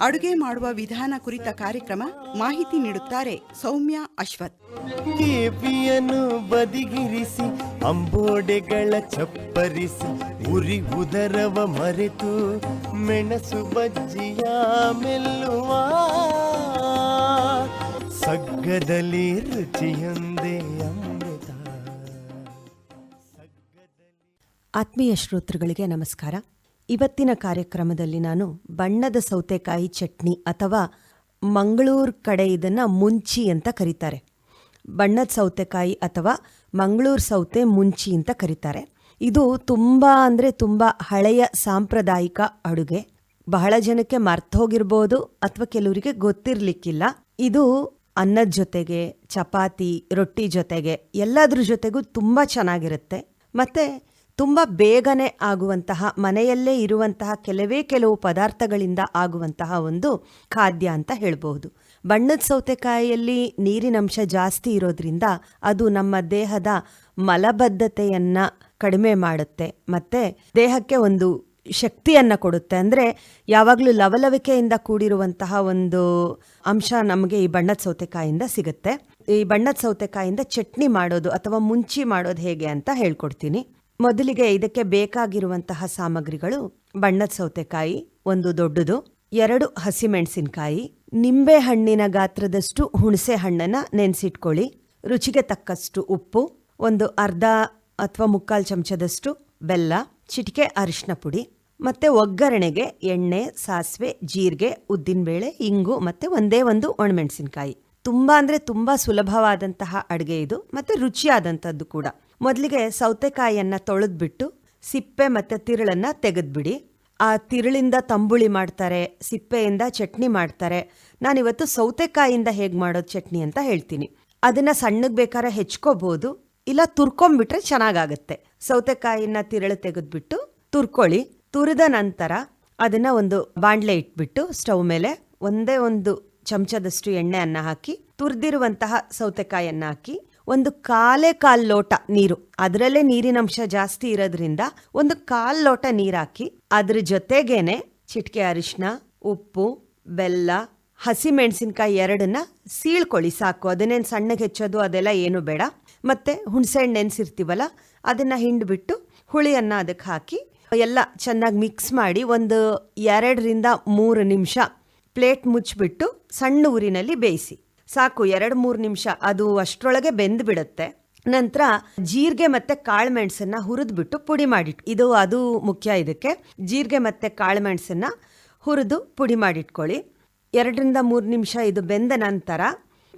ಅಡುಗೆ ಮಾಡುವ ವಿಧಾನ ಕುರಿತ ಕಾರ್ಯಕ್ರಮ ಮಾಹಿತಿ ನೀಡುತ್ತಾರೆ ಸೌಮ್ಯ ಅಶ್ವಥ್. ಕೇಪಿಯನ್ನು ಬದಿಗಿರಿಸಿ ಅಂಬೋಡೆಗಳ ಚಪ್ಪರಿಸಿ ಉರಿ ಉದರವ ಮರೆತು ಮೆಣಸು ಬಜ್ಜಿಯ ಮೆಲ್ಲುವ. ಸಗ್ಗದಲ್ಲಿ ರುಚಿಯೊಂದೇ ಅಮೃತ. ಆತ್ಮೀಯ ಶ್ರೋತೃಗಳಿಗೆ ನಮಸ್ಕಾರ. ಇವತ್ತಿನ ಕಾರ್ಯಕ್ರಮದಲ್ಲಿ ನಾನು ಬಣ್ಣದ ಸೌತೆಕಾಯಿ ಚಟ್ನಿ ಅಥವಾ ಮಂಗಳೂರು ಕಡೆ ಇದನ್ನು ಮುಂಚಿ ಅಂತ ಕರೀತಾರೆ. ಬಣ್ಣದ ಸೌತೆಕಾಯಿ ಅಥವಾ ಮಂಗಳೂರು ಸೌತೆ ಮುಂಚಿ ಅಂತ ಕರೀತಾರೆ. ಇದು ತುಂಬ ಅಂದರೆ ತುಂಬ ಹಳೆಯ ಸಾಂಪ್ರದಾಯಿಕ ಅಡುಗೆ. ಬಹಳ ಜನಕ್ಕೆ ಮರ್ತೋಗಿರ್ಬೋದು ಅಥವಾ ಕೆಲವರಿಗೆ ಗೊತ್ತಿರಲಿಕ್ಕಿಲ್ಲ. ಇದು ಅನ್ನದ ಜೊತೆಗೆ, ಚಪಾತಿ, ರೊಟ್ಟಿ ಜೊತೆಗೆ ಎಲ್ಲದ್ರ ಜೊತೆಗೂ ತುಂಬ ಚೆನ್ನಾಗಿರುತ್ತೆ. ಮತ್ತು ತುಂಬ ಬೇಗನೆ ಆಗುವಂತಹ, ಮನೆಯಲ್ಲೇ ಇರುವಂತಹ ಕೆಲವೇ ಕೆಲವು ಪದಾರ್ಥಗಳಿಂದ ಆಗುವಂತಹ ಒಂದು ಖಾದ್ಯ ಅಂತ ಹೇಳಬಹುದು. ಬಣ್ಣದ ಸೌತೆಕಾಯಿಯಲ್ಲಿ ನೀರಿನಂಶ ಜಾಸ್ತಿ ಇರೋದ್ರಿಂದ ಅದು ನಮ್ಮ ದೇಹದ ಮಲಬದ್ಧತೆಯನ್ನ ಕಡಿಮೆ ಮಾಡುತ್ತೆ, ಮತ್ತೆ ದೇಹಕ್ಕೆ ಒಂದು ಶಕ್ತಿಯನ್ನ ಕೊಡುತ್ತೆ. ಅಂದರೆ ಯಾವಾಗಲೂ ಲವಲವಿಕೆಯಿಂದ ಕೂಡಿರುವಂತಹ ಒಂದು ಅಂಶ ನಮಗೆ ಈ ಬಣ್ಣದ ಸೌತೆಕಾಯಿಂದ ಸಿಗುತ್ತೆ. ಈ ಬಣ್ಣದ ಸೌತೆಕಾಯಿಂದ ಚಟ್ನಿ ಮಾಡೋದು ಅಥವಾ ಮುಂಚಿ ಮಾಡೋದು ಹೇಗೆ ಅಂತ ಹೇಳ್ಕೊಡ್ತೀನಿ. ಮೊದಲಿಗೆ ಇದಕ್ಕೆ ಬೇಕಾಗಿರುವಂತಹ ಸಾಮಗ್ರಿಗಳು ಬಣ್ಣದ ಸೌತೆಕಾಯಿ, ಒಂದು ದೊಡ್ಡದು, ಎರಡು ಹಸಿಮೆಣಸಿನಕಾಯಿ, ನಿಂಬೆ ಹಣ್ಣಿನ ಗಾತ್ರದಷ್ಟು ಹುಣಸೆ ಹಣ್ಣನ್ನು ನೆನೆಸಿಟ್ಕೊಳ್ಳಿ. ರುಚಿಗೆ ತಕ್ಕಷ್ಟು ಉಪ್ಪು, ಒಂದು ಅರ್ಧ ಅಥವಾ ಮುಕ್ಕಾಲು ಚಮಚದಷ್ಟು ಬೆಲ್ಲ, ಚಿಟಿಕೆ ಅರಿಶಿನ ಪುಡಿ, ಮತ್ತೆ ಒಗ್ಗರಣೆಗೆ ಎಣ್ಣೆ, ಸಾಸಿವೆ, ಜೀರಿಗೆ, ಉದ್ದಿನಬೇಳೆ, ಇಂಗು ಮತ್ತೆ ಒಂದೇ ಒಂದು ಒಣಮೆಣಸಿನಕಾಯಿ. ತುಂಬಾ ಅಂದರೆ ತುಂಬ ಸುಲಭವಾದಂತಹ ಅಡುಗೆ ಇದು, ಮತ್ತೆ ರುಚಿಯಾದಂಥದ್ದು ಕೂಡ. ಮೊದಲಿಗೆ ಸೌತೆಕಾಯಿಯನ್ನು ತೊಳೆದ್ಬಿಟ್ಟು ಸಿಪ್ಪೆ ಮತ್ತು ತಿರುಳನ್ನು ತೆಗೆದ್ಬಿಡಿ. ಆ ತಿರುಳಿಂದ ತಂಬುಳಿ ಮಾಡ್ತಾರೆ, ಸಿಪ್ಪೆಯಿಂದ ಚಟ್ನಿ ಮಾಡ್ತಾರೆ. ನಾನಿವತ್ತು ಸೌತೆಕಾಯಿಯಿಂದ ಹೇಗೆ ಮಾಡೋದು ಚಟ್ನಿ ಅಂತ ಹೇಳ್ತೀನಿ. ಅದನ್ನು ಸಣ್ಣಗೆ ಬೇಕಾದ್ರೆ ಹೆಚ್ಕೋಬಹುದು ಇಲ್ಲ ತುರ್ಕೊಂಬಿಟ್ರೆ ಚೆನ್ನಾಗಾಗತ್ತೆ. ಸೌತೆಕಾಯಿನ ತಿರುಳು ತೆಗೆದ್ಬಿಟ್ಟು ತುರ್ಕೊಳ್ಳಿ. ತುರಿದ ನಂತರ ಅದನ್ನು ಒಂದು ಬಾಂಡ್ಲೆ ಇಟ್ಬಿಟ್ಟು ಸ್ಟವ್ ಮೇಲೆ ಒಂದೇ ಒಂದು ಚಮಚದಷ್ಟು ಎಣ್ಣೆಯನ್ನು ಹಾಕಿ, ತುರಿದಿರುವಂತಹ ಸೌತೆಕಾಯನ್ನು ಹಾಕಿ ಒಂದು ಕಾಲೇ ಕಾಲ್ ಲೋಟ ನೀರು. ಅದರಲ್ಲೇ ನೀರಿನಂಶ ಜಾಸ್ತಿ ಇರೋದ್ರಿಂದ ಒಂದು ಕಾಲ್ ಲೋಟ ನೀರಾಕಿ ಅದ್ರ ಜೊತೆಗೇನೆ ಚಿಟಿಕೆ ಅರಿಶಿನ ಉಪ್ಪು, ಬೆಲ್ಲ, ಹಸಿ ಮೆಣಸಿನ್ಕಾಯಿ ಎರಡನ್ನ ಸೀಳ್ಕೊಳ್ಳಿ ಸಾಕು. ಅದನ್ನೇನು ಸಣ್ಣಗೆ ಹೆಚ್ಚೋದು ಅದೆಲ್ಲ ಏನು ಬೇಡ. ಮತ್ತೆ ಹುಣಸೆಹಣ್ಣು ನೆನೆಸಿರ್ತೀವಲ್ಲ, ಅದನ್ನ ಹಿಂಡ್ಬಿಟ್ಟು ಹುಳಿಯನ್ನ ಅದಕ್ಕೆ ಹಾಕಿ ಎಲ್ಲ ಚೆನ್ನಾಗಿ ಮಿಕ್ಸ್ ಮಾಡಿ ಒಂದು ಎರಡರಿಂದ ಮೂರು ನಿಮಿಷ ಪ್ಲೇಟ್ ಮುಚ್ಚಿಬಿಟ್ಟು ಸಣ್ಣ ಊರಿನಲ್ಲಿ ಬೇಯಿಸಿ. ಸಾಕು, ಎರಡು ಮೂರು ನಿಮಿಷ. ಅದು ಅಷ್ಟರೊಳಗೆ ಬೆಂದು ಬಿಡುತ್ತೆ ನಂತರ ಜೀರಿಗೆ ಮತ್ತೆ ಕಾಳುಮೆಣಸನ್ನ ಹುರಿದು ಬಿಟ್ಟು ಪುಡಿ ಮಾಡಿಟ್ಟು, ಇದು ಅದು ಮುಖ್ಯ ಇದಕ್ಕೆ. ಜೀರಿಗೆ ಮತ್ತೆ ಕಾಳುಮೆಣಸನ್ನ ಹುರಿದು ಪುಡಿ ಮಾಡಿಟ್ಕೊಳ್ಳಿ. ಎರಡರಿಂದ ಮೂರು ನಿಮಿಷ ಇದು ಬೆಂದ ನಂತರ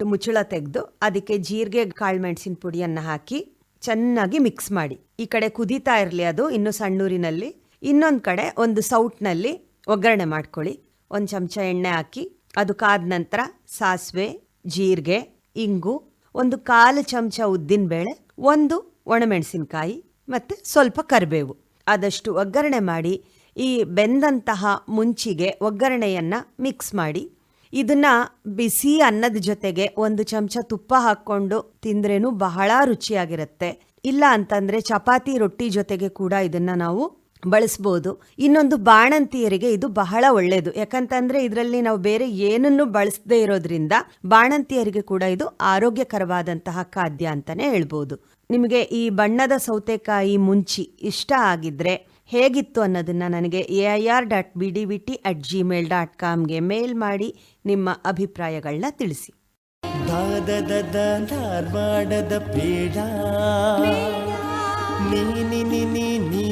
ಮುಚ್ಚಳ ತೆಗೆದು ಅದಕ್ಕೆ ಜೀರಿಗೆ ಕಾಳುಮೆಣಸಿನ ಪುಡಿಯನ್ನು ಹಾಕಿ ಚೆನ್ನಾಗಿ ಮಿಕ್ಸ್ ಮಾಡಿ. ಈ ಕಡೆ ಕುದೀತಾ ಇರಲಿ ಅದು, ಇನ್ನು ಸಣ್ಣೂರಿನಲ್ಲಿ. ಇನ್ನೊಂದು ಕಡೆ ಒಂದು ಸೌಟ್ನಲ್ಲಿ ಒಗ್ಗರಣೆ ಮಾಡ್ಕೊಳ್ಳಿ. ಒಂದು ಚಮಚ ಎಣ್ಣೆ ಹಾಕಿ, ಅದು ಕಾದ ನಂತರ ಸಾಸಿವೆ ಜೀರಿಗೆ, ಇಂಗು, ಒಂದು ಕಾಲು ಚಮಚ ಉದ್ದಿನಬೇಳೆ ಒಂದು ಒಣಮೆಣಸಿನಕಾಯಿ ಮತ್ತು ಸ್ವಲ್ಪ ಕರಿಬೇವು. ಆದಷ್ಟು ಒಗ್ಗರಣೆ ಮಾಡಿ, ಈ ಬೆಂದಂತಹ ಮುಂಚಿಗೆ ಒಗ್ಗರಣೆಯನ್ನು ಮಿಕ್ಸ್ ಮಾಡಿ, ಇದನ್ನ ಬಿಸಿ ಅನ್ನದ ಜೊತೆಗೆ ಒಂದು ಚಮಚ ತುಪ್ಪ ಹಾಕ್ಕೊಂಡು ತಿಂದ್ರೇನು ಬಹಳ ರುಚಿಯಾಗಿರುತ್ತೆ. ಇಲ್ಲ ಅಂತಂದ್ರೆ ಚಪಾತಿ, ರೊಟ್ಟಿ ಜೊತೆಗೆ ಕೂಡ ಇದನ್ನ ನಾವು ಬಳಸ್ಬೋದು. ಇನ್ನೊಂದು ಬಾಣಂತಿಯರಿಗೆ ಇದು ಬಹಳ ಒಳ್ಳೆಯದು ಯಾಕಂತಂದ್ರೆ ಇದರಲ್ಲಿ ನಾವು ಬೇರೆ ಏನನ್ನು ಬಳಸದೇ ಇರೋದ್ರಿಂದ ಬಾಣಂತಿಯರಿಗೆ ಕೂಡ ಇದು ಆರೋಗ್ಯಕರವಾದಂತಹ ಖಾದ್ಯ ಅಂತಾನೆ ಹೇಳ್ಬೋದು. ನಿಮಗೆ ಈ ಬಣ್ಣದ ಸೌತೆಕಾಯಿ ಮುಂಚಿ ಇಷ್ಟ ಆಗಿದ್ರೆ ಹೇಗಿತ್ತು ಅನ್ನೋದನ್ನ ನನಗೆ A I R dot B D V T at Gmail dot ಕಾಮ್ಗೆ mail ಮಾಡಿ ನಿಮ್ಮ ಅಭಿಪ್ರಾಯಗಳನ್ನ ತಿಳಿಸಿ. ನೀ